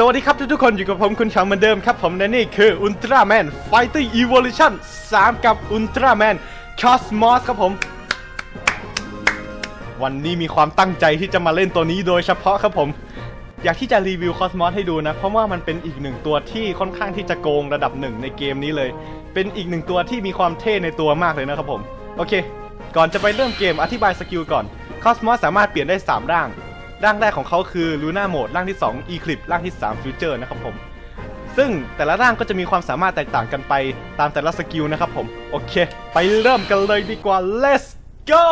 สวัสดีครับทุกๆคนอยู่กับผมคุณชางเหมือนเดิมครับ ผมและนี่คืออุลตร้าแมนไฟติ้งอีวอลูชั่น3กับอุลตร้าแมนคอสมอสครับผม วันนี้มีความตั้งใจที่จะมาเล่นตัวนี้โดยเฉพาะครับผม อยากที่จะรีวิวคอสมอสให้ดูนะ เพราะว่ามันเป็นอีกหนึ่งตัวที่ค่อนข้างที่จะโกงระดับหนึ่งในเกมนี้เลย เป็นอีกหนึ่งตัวที่มีความเท่ในตัวมากเลยนะครับผม โอเค ก่อนจะไปเริ่มเกมอธิบายสกิลก่อนคอสมอสสามารถเปลี่ยนได้ 3 ร่าง ร่างแรกของเขาคือ Luna Mode ร่างที่ 2 Eclipse ร่างที่3 Future นะครับผม ซึ่งแต่ละร่างก็จะมีความสามารถแตกต่างกันไปตามแต่ละสกิลนะครับผม โอเค ไปเริ่มกันเลยดีกว่า let's go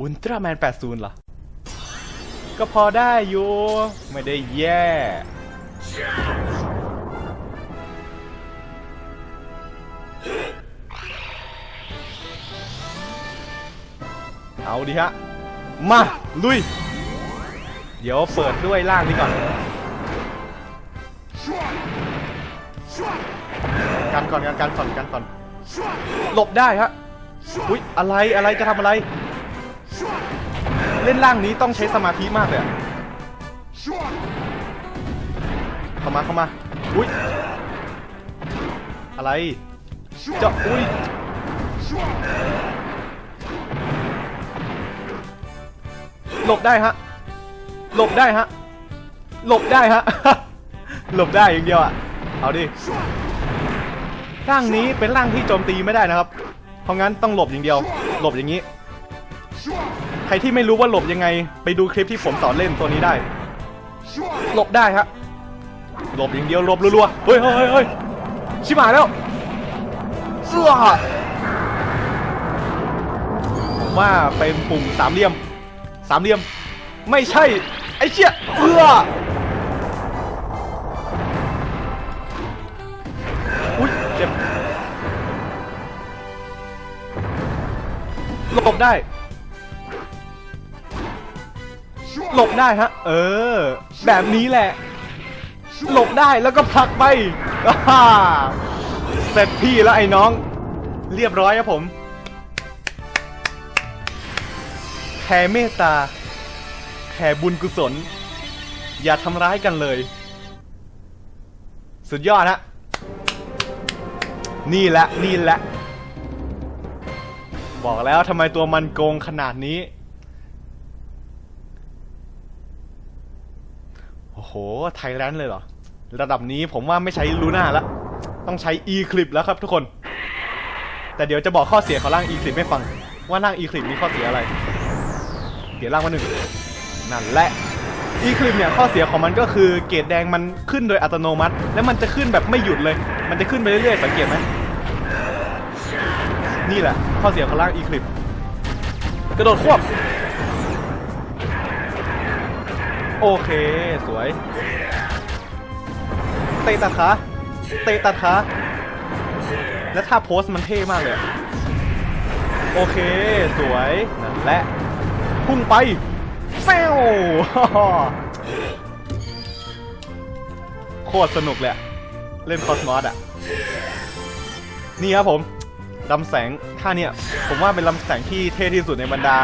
อุลตร้าแมน80เหรอ ก็พอได้อยู่ ไม่ได้แย่ เอาดิฮะ มา ลุย เดี๋ยวเปิดด้วยล่างนี้ก่อน กันก่อนกันกันก่อนกันก่อน หลบได้ฮะ อุ๊ยอะไรอะไรจะทำอะไร เล่นล่างนี้ต้องใช้สมาธิมากเลยเข้ามาเข้ามา อุ๊ยอะไร จะอุ๊ย หลบได้ฮะ หลบได้ฮะ หลบได้ฮะ หลบได้อย่างเดียวอะ เอาดิ ร่างนี้เป็นร่างที่โจมตีไม่ได้นะครับ เพราะงั้นต้องหลบอย่างเดียว หลบอย่างนี้ ใครที่ไม่รู้ว่าหลบยังไง ไปดูคลิปที่ผมสอนเล่นตัวนี้ได้ หลบได้ฮะ หลบอย่างเดียวหลบรัวๆ เฮ้ยเฮ้ยเฮ้ยชิบหายแล้วเสื้อผมว่าเป็นปุ่มสามเหลี่ยม สามเหลี่ยม ไม่ใช่ ไอ้เชี่ยเอื้ออุ้ยเจ็บหลบได้ หลบได้ฮะ เออ แบบนี้แหละ หลบได้แล้วก็ผลักไปเสร็จพี่แล้วไอ้น้อง เรียบร้อยครับผม แผ่เมตตา แผ่บุญกุศล อย่าทำร้ายกันเลย สุดยอดฮะนี่แหละ นี่แหละ บอกแล้วทำไมตัวมันโกงขนาดนี้ โอ้โห ไทยแลนด์เลยเหรอ ระดับนี้ผมว่าไม่ใช้ลูน่าละ ต้องใช้ e-clip แล้วครับทุกคน แต่เดี๋ยวจะบอกข้อเสียของร่าง e-clip ให้ฟัง ว่าร่าง e-clip มีข้อเสียอะไร เดี๋ยล่างมาหนึ่งนั่นแหละอีคลิปเนี่ยข้อเสียของมันก็คือเกรดแดงมันขึ้นโดยอัตโนมัติ และมันจะขึ้นแบบไม่หยุดเลย มันจะขึ้นไปเรื่อยๆสังเกตไหมนี่แหละ ข้อเสียของร่างอีคลิปกระโดดควบโอเคสวย เตะตัดขาเตะตัดขาและท่าโพสมันเท่มากเลย โอเค สวยนั่นแหละ พุ่งไปแฟวโคตรสนุกเลยเล่นคอสมอสอะนี่ครับผมลำแสงท่าเนี่ย ผมว่าเป็นลำแสงที่เท่ที่สุดในบรรดา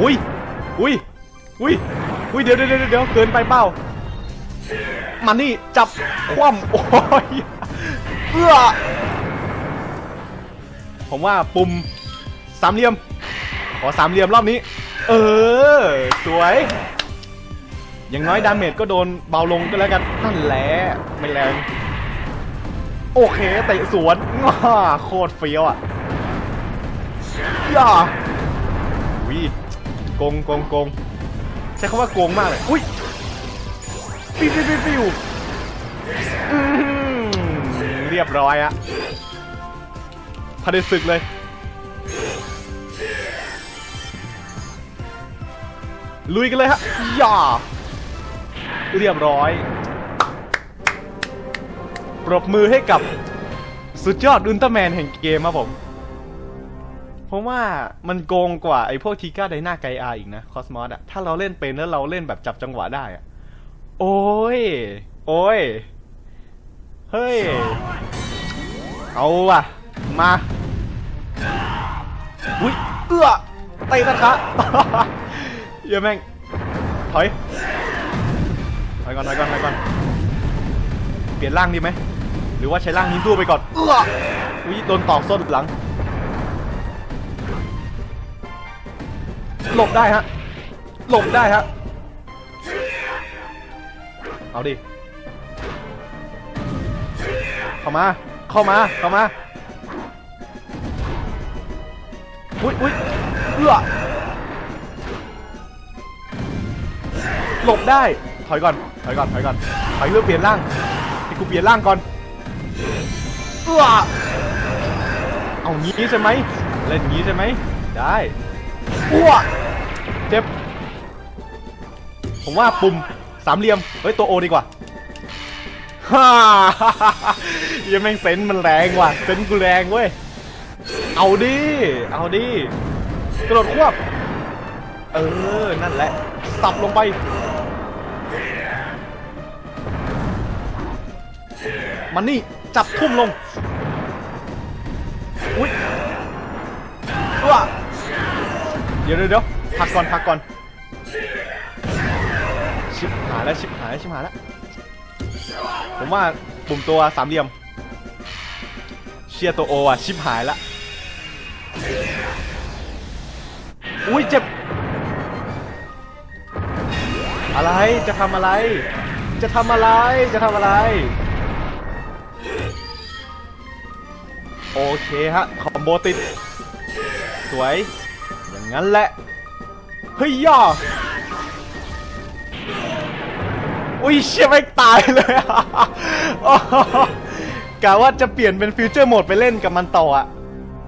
อุ้ย อุ้ย อุ้ย อุ้ย เดี๋ยวเดี๋ยวเดี๋ยวเดี๋ยวเกินไปเป้ามานี่จับคว่ำโอ้ยเอื้อผมว่าปุ่มสามเหลี่ยม อสามเหลี่ยมรอบนี้ เออ สวย อย่างน้อยดาเมจก็โดนเบาลงก็แล้วกัน นั่นแหละ ไม่แรง โอเคเตะสวนง้าโคตรเฟี้ยวอะย่าวิโกงโกงโกงใช้คำว่าโกงมากเลย อุ้ยปิวปิวปิวปิวอื้อหือเรียบร้อยอะพาดศึกเลย ลุยกันเลยฮะย่าเรียบร้อย ปรบมือให้กับสุดยอดอุลตร้าแมนแห่งเกมครับผม เพราะว่ามันโกงกว่าไอ้พวกทีก้าไดนาไกอาอีกนะคอสมอสอะถ้าเราเล่นเป็นแล้วเราเล่นแบบจับจังหวะได้อะโอ้ย โอ้ย เฮ้ย เอาอะมาอุ้ยเอื้อเตะตะคะ เยอะแม่ง ถอย ถอยก่อนถอยก่อนถอยก่อน เปลี่ยนร่างดีไหม หรือว่าใช้ร่างนี้สู้ไปก่อนเอื้ออุ้ยโดนตอกส้นหลัง หลบได้ฮะ หลบได้ฮะ เอาดิ เข้ามา เข้ามา เข้ามา อุ้ยอุ้ยเอื้อ หลบได้ ถอยก่อน ถอยก่อน ถอยก่อน ถอยเพื่อเปลี่ยนร่างให้กูเปลี่ยนร่างก่อนเอื้อเอางี้ใช่ไหมเล่นงี้ใช่ไหม ได้อ้วเจ็บ ผมว่าปุ่มสามเหลี่ยม เฮ้ย ตัวโอดีกว่าฮ่ายังแม่งเซนมันแรงว่ะ เซนกูแรงเว้ย เอาดิ เอาดิ กระโดดควบ เออ นั่นแหละ สับลงไป มันนี่ จับทุ่มลง อุ้ยว้าเดี๋ยวเดี๋ยวเดี๋ยวพักก่อนพักก่อน ชิบหายแล้วชิบหายแล้วชิบหายแล้ว ผมว่าปุ่มตัวสามเหลี่ยม เชียตัวโออะ ชิบหายละ อุ้ยเจ็บ อะไรจะทำอะไร จะทำอะไรจะทำอะไร โอเคฮะ คอมโบติด สวย อย่างนั้นแหละ เฮ้ยย่ออุ้ยเชี่ยไม่ตายเลยอะโอ้โหกะว่าจะเปลี่ยนเป็นฟิวเจอร์โหมดไปเล่นกับมันต่ออะ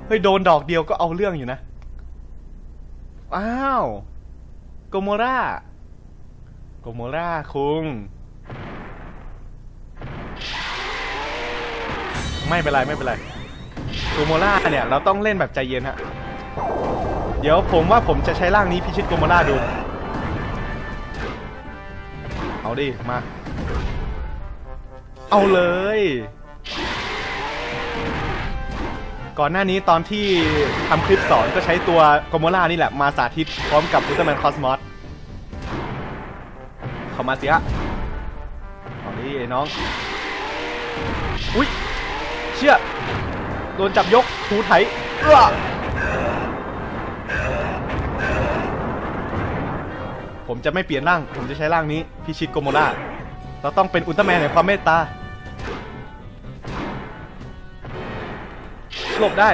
เฮ้ย โดนดอกเดียวก็เอาเรื่องอยู่นะ อ้าว โกโมราโกโมราคุง ไม่เป็นไร ไม่เป็นไร โกโมราเนี่ยเราต้องเล่นแบบใจเย็นฮะ เดี๋ยวผมว่าผมจะใช้ร่างนี้พิชิตโกโมราดู เอาดิ มา เอาเลย ก่อนหน้านี้ตอนที่ทำคลิปสอนก็ใช้ตัวโกโมล่านี่แหละ มาสาธิตพร้อมกับอุลตร้าแมนคอสมอสเข้ามาเสิฮะเอาดิไอ้น้อง อุ้ยเชี่ย โดนจับยกถูไถเอื้อผมจะไม่เปลี่ยนร่าง ผมจะใช้ร่างนี้ พิชิตโกโมล่าเราต้องเป็นอุลตร้าแมนแห่งความเมตตา หลบได้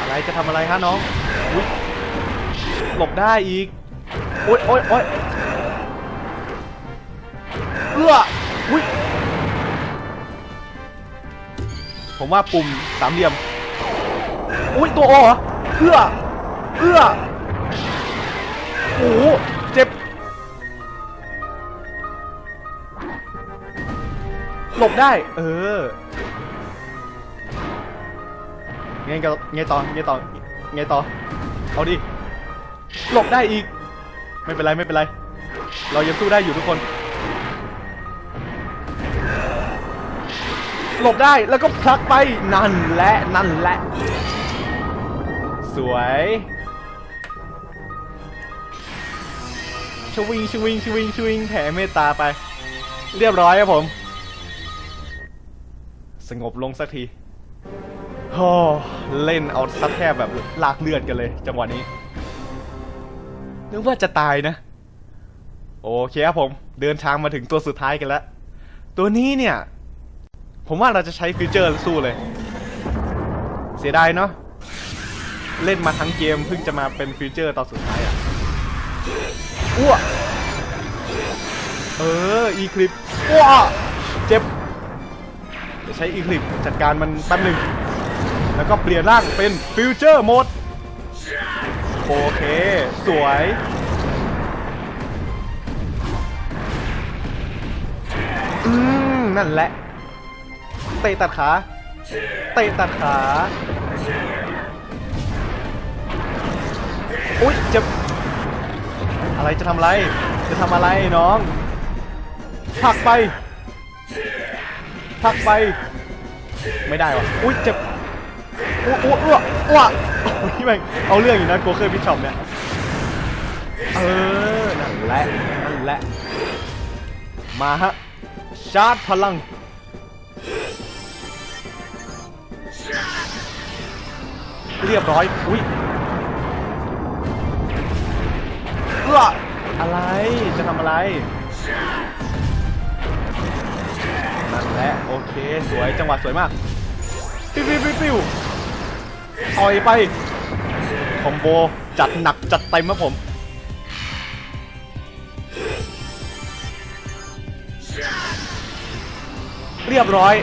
อะไรจะทำอะไรฮะน้องอุ๊ยหลบได้อีก โอ๊ยโอ๊ยโอ๊ยเอื้ออุ้ย ผมว่าปุ่มสามเหลี่ยม อุ้ยตัวโอเหรอเอื้อเอื้อโอ้โหเจ็บ หลบได้ เออไงก็ไงต่อไงต่อไงต่อ เอาดิ หลบได้อีก ไม่เป็นไรไม่เป็นไร เรายังสู้ได้อยู่ทุกคน หลบได้แล้วก็พลักไปนั่นแหละนั่นแหละ สวยชวิงชวิงชวิงชวิงแผ่เมตตาไป เรียบร้อยครับผม สงบลงสักทีโอ้เล่นเอาซัดแทบแบบลากเลือดกันเลย จังหวะนี้นึกว่าจะตายนะ โอเคครับผม เดินทางมาถึงตัวสุดท้ายกันแล้ว ตัวนี้เนี่ย ผมว่าเราจะใช้ฟิวเจอร์สู้เลย เสียดายเนาะเล่นมาทั้งเกมเพิ่งจะมาเป็นฟิวเจอร์ตอนสุดท้ายอะอ้วเอออีคลิปอ้วเจ็บจะใช้อีคลิปจัดการมันแป๊บหนึ่งแล้วก็เปลี่ยนร่างเป็นฟิวเจอร์โหมดโอเค สวย อืม นั่นแหละ เตะตัดขา เตะตัดขา อุ๊ยจะอะไรจะทำอะไร จะทำอะไรน้องผลักไปผลักไป ไม่ได้วะอุ๊ยเจ็บอ้วอ้วอ้วอ้วโอ้ยแม่งเอาเรื่องอยู่นะโกเคอร์พิชชอมเนี่ย เออ นั่นแหละ นั่นแหละ มาฮะ ชาร์จพลัง เรียบร้อย อุ้ยเอื้ออะไร จะทำอะไร นั่นแหละ โอเค สวย จังหวะสวยมาก ปิ้วปิ้วปิ้วปิ้วต่อยไป คอมโบ จัดหนักจัดเต็มครับผม เรียบร้อย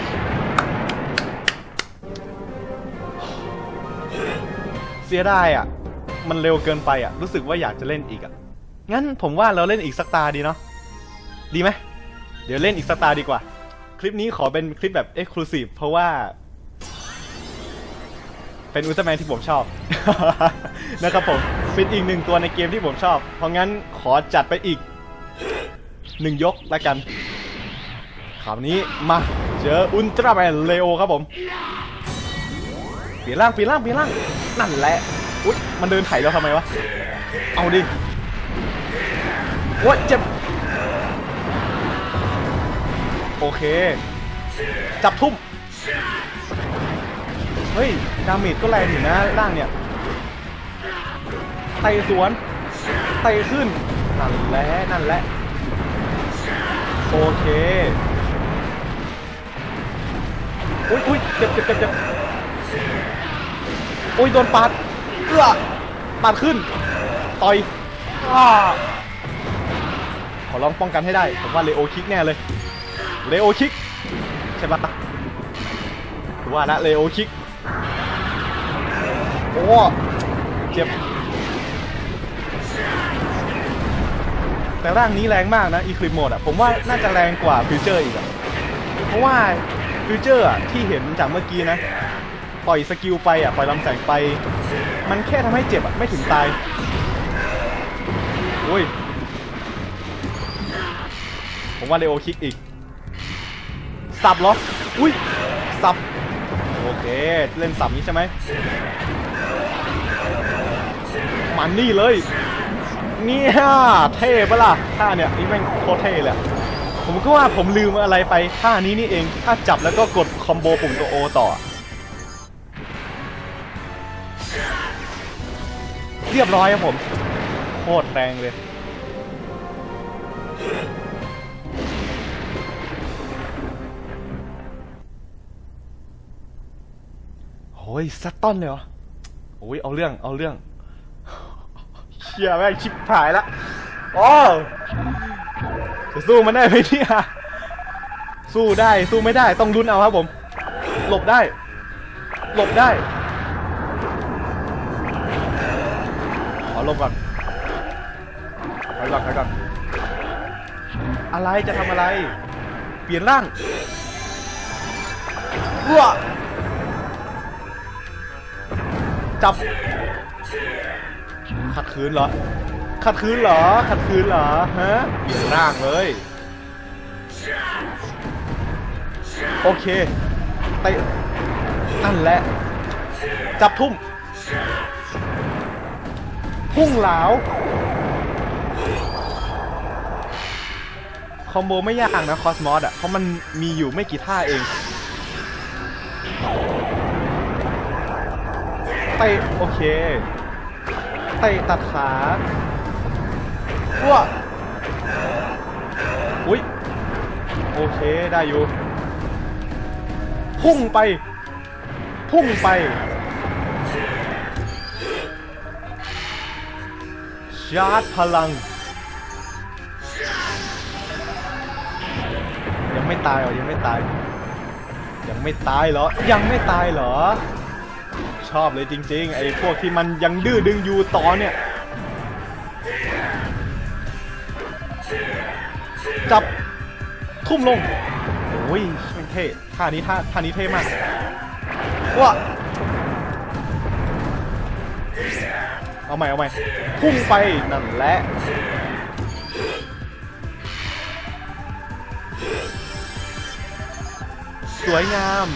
เสียดายอะ มันเร็วเกินไปอะ รู้สึกว่าอยากจะเล่นอีกอะ งั้นผมว่าเราเล่นอีกสักตาดีเนาะ ดีไหม เดี๋ยวเล่นอีกสักตาดีกว่า คลิปนี้ขอเป็นคลิปแบบ Exclusive เพราะว่า เป็นอุลตร้าแมนที่ผมชอบ นะครับผม เป็นอีกหนึ่งตัวในเกมที่ผมชอบ เพราะงั้นขอจัดไปอีกหนึ่งยกแล้วกันคราวนี้มาเจออุลตร้าแมนเลโอครับผม ปลี่ยนร่างเปลี่ยนร่างเปลี่ยนร่างนั่นแหละอุ๊ยมันเดินไถเราทำไมวะเอาดิโอ๊ยเจ็บโอเค จับทุ่มเฮ้ยดาเมจก็แรงอยู่นะร่างเนี่ยเตสวนเตขึ้นนั่นแหละนั่นแหละโอเคอุ้ยอุ้ยเจ็บเจ็บเจ็บเจ็บ อุ้ยโดนปาดเอื้อปาดขึ้น ต่อยอ้าขอลองป้องกันให้ได้ ผมว่าเลโอคิกแน่เลย เลโอคิก ใช่ปะผมว่านะเลโอคิก โอ้เจ็บ แต่ร่างนี้แรงมากนะอีคลิปโหมดอะ ผมว่าน่าจะแรงกว่าฟิวเจอร์อีกอะ เพราะว่าฟิวเจอร์ที่เห็นจากเมื่อกี้นะ ปล่อยสกิลไปอะปล่อยลำแสงไป มันแค่ทำให้เจ็บอะไม่ถึงตายโอ้ยผมว่าเลโอคิกอีกสับเหรออุ้ยสับโอเคเล่นสับนี้ใช่ไหมมันนี่เลยเนี่ยเท่ปะล่ะท่าเนี่ยนี่แม่งโคตรเท่เลยอะผมก็ว่าผมลืมอะไรไปท่านี้นี่เองถ้าจับแล้วก็กดคอมโบปุ่มตัวโอต่อ รียบร้อยครับผม โคตรแรงเลย โอ้ยซัตตอนเลยเหรอโอ้ยเอาเรื่อง เอาเรื่อง เชี่ยแม่งชิบหายละโอ้จะสู้มันได้ไหมเนี่ยสู้ได้ สู้ไม่ได้ ต้องลุ้นเอาครับผม หลบได้ หลบได้ ขอห ลบก่อนถอยก่อนถอยก่อนอะไรจะทำอะไร เปลี่ยนร่างว้าจับ ขัดขืนเหรอ ขัดขืนเหรอ ขัดขืนเหรอ ฮะ เปลี่ยนร่างเลย โอเคเตะนั่นแหละ จับทุ่ม พุ่งเหลาคอมโบไม่ยากนะคอสมอสอะ เพราะมันมีอยู่ไม่กี่ท่าเองเตะโอเคเตะตัดขาว้าอุ้ยโอเคได้อยู่ พุ่งไป พุ่งไป ชาร์จพลัง ยังไม่ตายเหรอ ยังไม่ตาย ยังไม่ตายเหรอ ยังไม่ตายเหรอ ชอบเลยจริง ๆ ไอ้พวกที่มันยังดื้อดึงอยู่ต่อเนี่ย จับ ทุ่มลง โอ้ยมันเท่ท่านี้ท่าท่านี้เท่มากว้า เอาใหม่เอาใหม่พุ่งไปนั่นแหละสวยงาม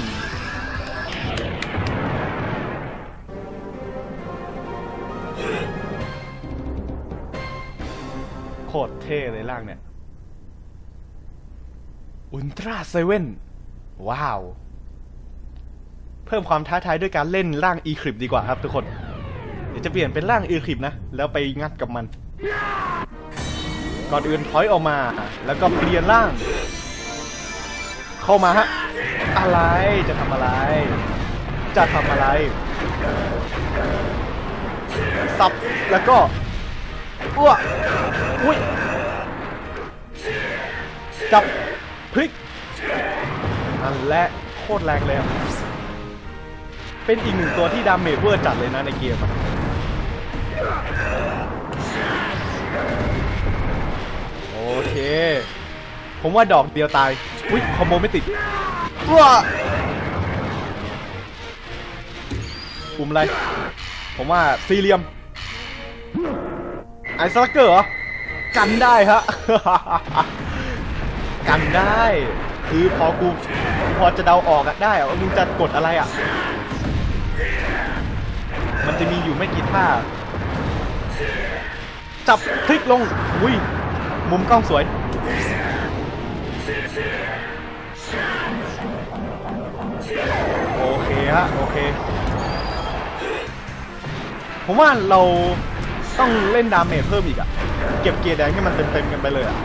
โคตรเท่เลยร่างเนี่ย อุลตร้าเซเว่น ว้าว เพิ่มความท้าทายด้วยการเล่นร่างอีคลิปดีกว่าครับทุกคน เดี๋ยวจะเปลี่ยนเป็นร่างอีคลิปนะ แล้วไปงัดกับมัน ก่อนอื่นถอยออกมา แล้วก็เปลี่ยนร่าง เข้ามาฮะ อะไร จะทำอะไร จะทำอะไร สับ แล้วก็อ้วอุ้ย จับ พลิกนั่นและโคตรแรงเลยเป็นอีกหนึ่งตัวที่ดาเมจเวอร์จัดเลยนะในเกมอะ โอเค ผมว่าดอกเดียวตายอุ้ยคอมโบไม่ติดว้าปุ่มอะไร ผมว่าสี่เหลี่ยม ไอซ์ลักเกอร์เหรอ กันได้ฮะ กันได้ คือพอกูพอจะเดาออกอะได้อะว่ามึงจะกดอะไรอะมันจะมีอยู่ไม่กี่ท่า จับคลิกลง อุ้ย มุมกล้องสวย โอเคฮะ โอเค ผมว่าเราต้องเล่นดาเมจเพิ่มอีกอะเก็บเกียร์แดงให้มันเต็มๆกันไปเลยอะ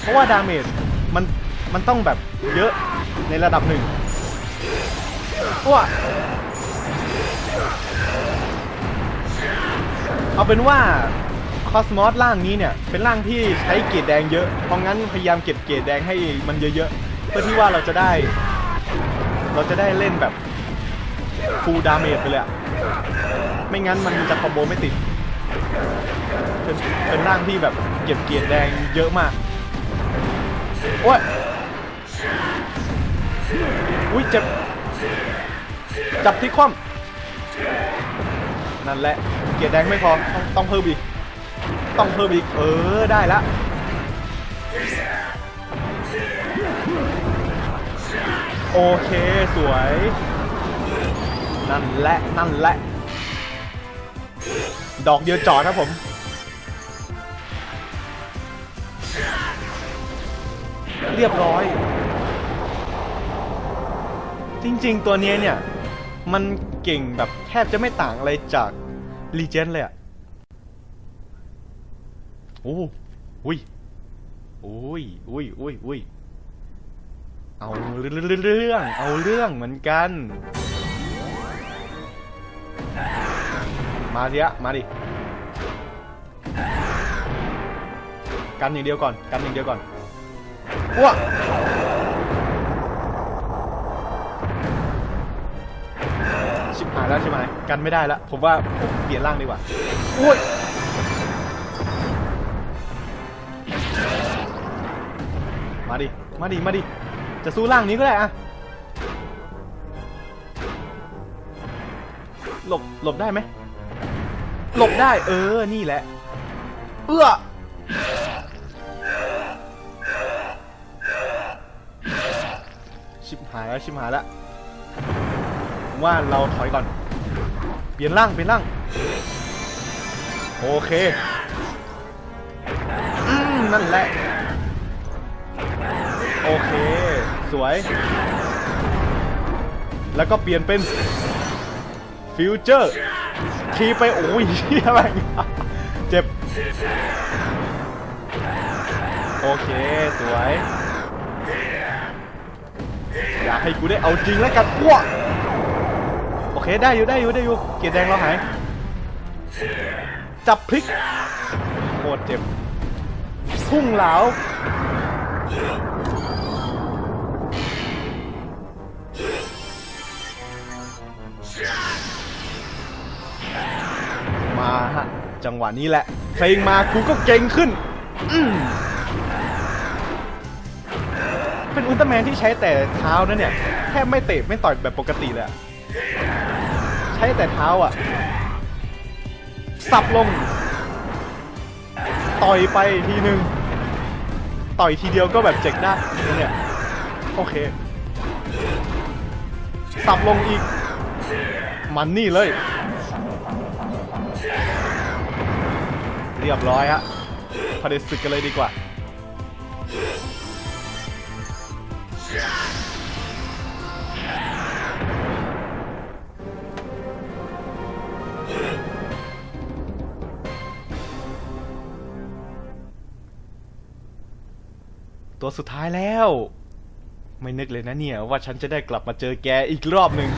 เพราะว่าดาเมจมันมันต้องแบบเยอะในระดับหนึ่งว้า เอาเป็นว่าคอสมอสร่างนี้เนี่ย เป็นร่างที่ใช้เกียร์แดงเยอะ เพราะงั้นพยายามเก็บเกียร์แดงให้มันเยอะๆ เพื่อที่ว่าเราจะได้ เราจะได้เล่นแบบฟูลดาเมจไปเลยอะไม่งั้นมันจะคอมโบไม่ติด เป็นเป็นร่างที่แบบเก็บเกียร์แดงเยอะมาก โอ้ย อุ้ยเจ็บ จับที่คว่ำนั่นแหละ กียร์แดงไม่พอต้องต้องเพิ่มอีก ต้องเพิ่มอีก เออ ได้ละโอเค สวย นั่นแหละ นั่นแหละ ดอกเดียวจอดครับผม เรียบร้อย จริง ๆ ตัวเนี้ยเนี่ย มันเก่งแบบแทบจะไม่ต่างอะไรจาก รีเจนเลยอะ โอ้อุ้ยอุ้ยอุ้ยอุ้ยอุ้ยเอาเรื่อง เอาเรื่องเหมือนกัน มาดิอะมาดิ กันอย่างเดียวก่อน กันอย่างเดียวก่อนอ้วก หายแล้วใช่ไหมกันไม่ได้แล้วผมว่าผมเปลี่ยนร่างดีกว่าอุ้ยมาดิ มาดิ มาดิ จะสู้ร่างนี้ก็ได้อะหลบ หลบได้ไหม หลบได้ เออ นี่แหละ เอื้อชิบหายแล้ว ชิบหายแล้วผม ว่าเราถอยก่อน เปลี่ยนร่างเปลี่ยนร่าง โอเค อืม นั่นแหละ โอเค สวย แล้วก็เปลี่ยนเป็น ฟิวเจอร์ทีไป โอ้ยเฮียแม่งเจ็บ โอเค สวย อยากให้กูได้เอาจริงแล้วกันพวก เคได้อยู่ได้อยู่ได้อยู่เกียร์แดงเราหายจับพลิกโคตรเจ็บ พุ่งเหลามาฮะ จังหวะนี้แหละ เพลงมากูก็เก่งขึ้น เป็นอุลตร้าแมนที่ใช้แต่เท้านะเนี่ย แทบไม่เตะไม่ต่อยแบบปกติเลยอะ ช้แต่เท้าอะ สับลง ต่อยไปทีนึง ต่อยทีเดียวก็แบบเจ็กได้เนี่ย โอเค สับลงอีก มันนี่เลย เรียบร้อยฮะพเดศึกกันเลยดีกว่า ตัวสุดท้ายแล้ว ไม่นึกเลยนะเนี่ยว่าฉันจะได้กลับมาเจอแกอีกรอบหนึ่ง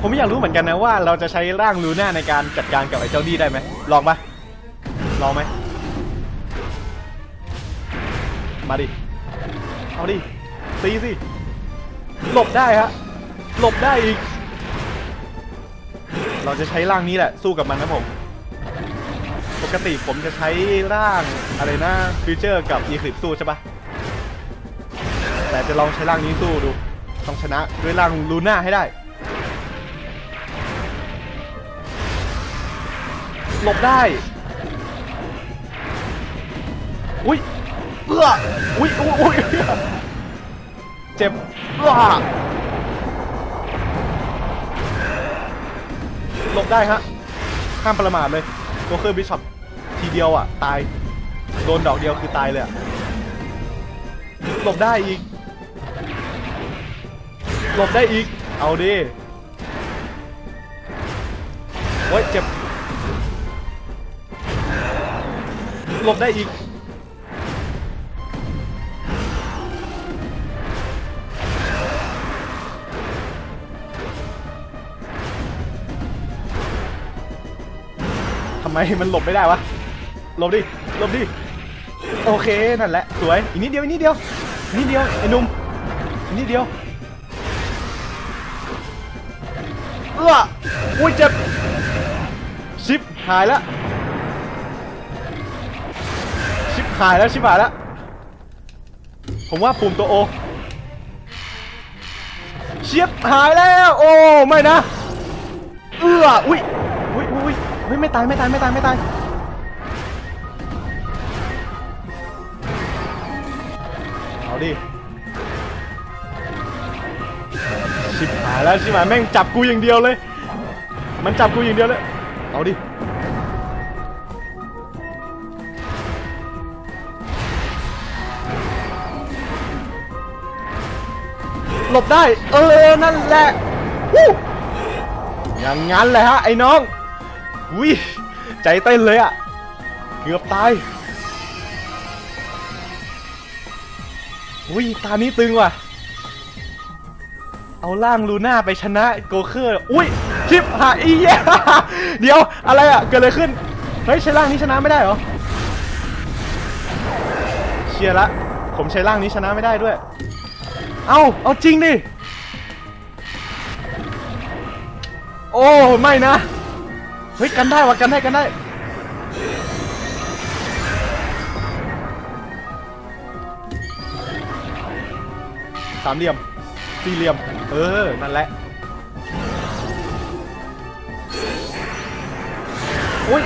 ผมไม่อยากรู้เหมือนกันนะว่าเราจะใช้ร่างลูน่าในการจัดการกับไอ้เจ้านี่ได้ไหมลองปะลองไหมมาดิ เอาดิตีสิ หลบได้ฮะ หลบได้อีก เราจะใช้ร่างนี้แหละ สู้กับมันนะผม ปกติผมจะใช้ร่างอะไรนะฟิวเจอร์กับอีคลิปสู้ใช่ปะ จะลองใช้ร่างนี้สู้ดู ต้องชนะด้วยร่างลูน่าให้ได้ หลบได้ อุ้ยเอื้ออุ้ยอุ้ยอุ้ยเจ็บเอื้อหลบได้ฮะ ห้ามประมาทเลยโกเคอร์บิชอปทีเดียวอะ ตาย โดนดอกเดียวคือตายเลยอะ หลบได้อีก หลบได้อีก เอาดิโอ้ยเจ็บ หลบได้อีก ทำไมมันหลบไม่ได้วะ หลบดิ หลบดิ โอเค นั่นแหละ สวย อีกนิดเดียว อีกนิดเดียวอีกนิดเดียว ไอ้นุ่มอีกนิดเดียว เอื้ออุ้ยเจ็บชิปหายแล้วชิปหายแล้วชิปหายแล้วผมว่าปุ่มตัวโอเชียบหายแล้ว โอ้ไม่นะ เอื้ออุ้ยอุ้ยอุ้ยอุ้ยไม่ตายไม่ตายไม่ตายไม่ตาย แล้วชิบหายแม่งจับกูอย่างเดียวเลย มันจับกูอย่างเดียวเลย เอาดิ หลบได้ เออ นั่นแหละวู้อย่างงั้นแหละฮะ ไอ้น้องวิใจเต้นเลยอะเกือบตายอุ้ยตานี้ตึงว่ะ เอาล่างลูน่าไปชนะโกเคอร์ อุ้ยชิปหายอีเหี้ยเดี๋ยวอะไรอะเกิดอะไรขึ้น เฮ้ย ใช้ร่างนี้ชนะไม่ได้เหรอ เชียร์ละ ผมใช้ร่างนี้ชนะไม่ได้ด้วย เอา เอาจริงดิ โอ้ ไม่นะ เฮ้ย กันได้วะกันได้กันได้ สามเหลี่ยม สี่เหลี่ยม เออ นั่นแหละ อุ้ย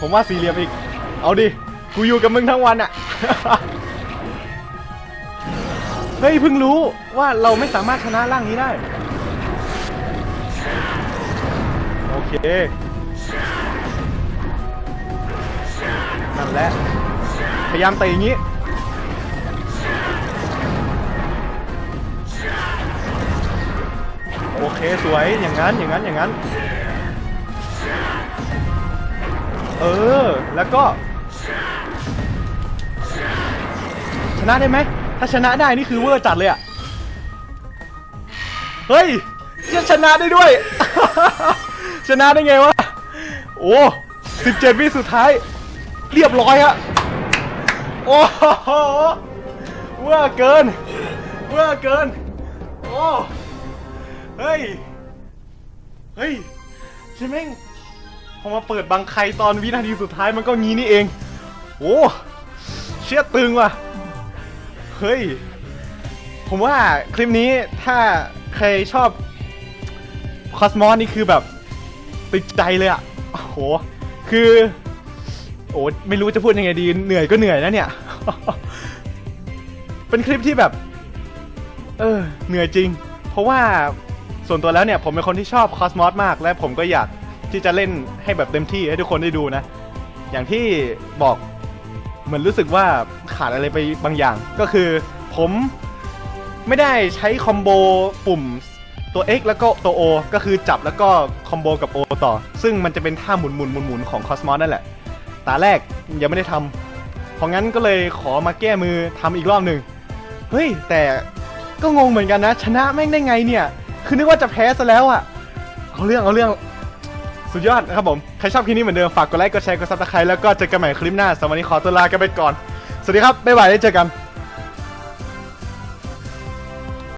ผมว่าสี่เหลี่ยมอีก เอาดิ กูอยู่กับมึงทั้งวันอะเฮ้ยเพิ่งรู้ว่าเราไม่สามารถชนะร่างนี้ได้ โอเค นั่นแหละ พยายามเตะอย่างนี้ โอเคสวยอย่างนั้นอย่างนั้นอย่างนั้น เออ แล้วก็ ชนะได้ไหม ถ้าชนะได้นี่คือเวอร์จัดเลยอะเฮ้ยจะชนะได้ด้วย ชนะได้ไงวะ โอ้สิบเจ็ดวิสุดท้าย เรียบร้อยฮะโอ้โหเวอร์เกิน เวอร์เกิน โอ้ เฮ้ย เฮ้ยใช่ไหมงพอมาเปิดบังไครตอนวินาทีสุดท้ายมันก็งี้นี่เอง โอ้เชี่ยตึงว่ะ เฮ้ย ผมว่าคลิปนี้ถ้าใครชอบคอสมอสนี่คือแบบติดใจเลยอะโอ้โห คือ โอ้ไม่รู้จะพูดยังไงดี เหนื่อยก็เหนื่อยนะเนี่ย เป็นคลิปที่แบบ เออ เหนื่อยจริง เพราะว่า ส่วนตัวแล้วเนี่ยผมเป็นคนที่ชอบคอสมอสมาก และผมก็อยากที่จะเล่นให้แบบเต็มที่ให้ทุกคนได้ดูนะ อย่างที่บอกเหมือนรู้สึกว่าขาดอะไรไปบางอย่าง ก็คือผมไม่ได้ใช้คอมโบปุ่มตัว X แล้วก็ตัว O ก็คือจับแล้วก็คอมโบกับ O ต่อ ซึ่งมันจะเป็นท่าหมุนหมุนหมุนหมุนของคอสมอสนั่นแหละ ตาแรกยังไม่ได้ทำเพราะงั้นก็เลยขอมาแก้มือทำอีกรอบหนึ่งเฮ้ยแต่ก็งงเหมือนกันนะ ชนะแม่งได้ไงเนี่ย คือนึกว่าจะแพ้ซะแล้วอะเอาเรื่องเอาเรื่อง สุดยอดนะครับผม ใครชอบคลิปนี้เหมือนเดิม ฝากกดไลค์ กดแชร์ กดซับสไครต์แล้วก็เจอกันใหม่คลิปหน้าสำหรับวันนี้ขอตัวลากันไปก่อน สวัสดีครับ บ๊ายบายได้เจอกัน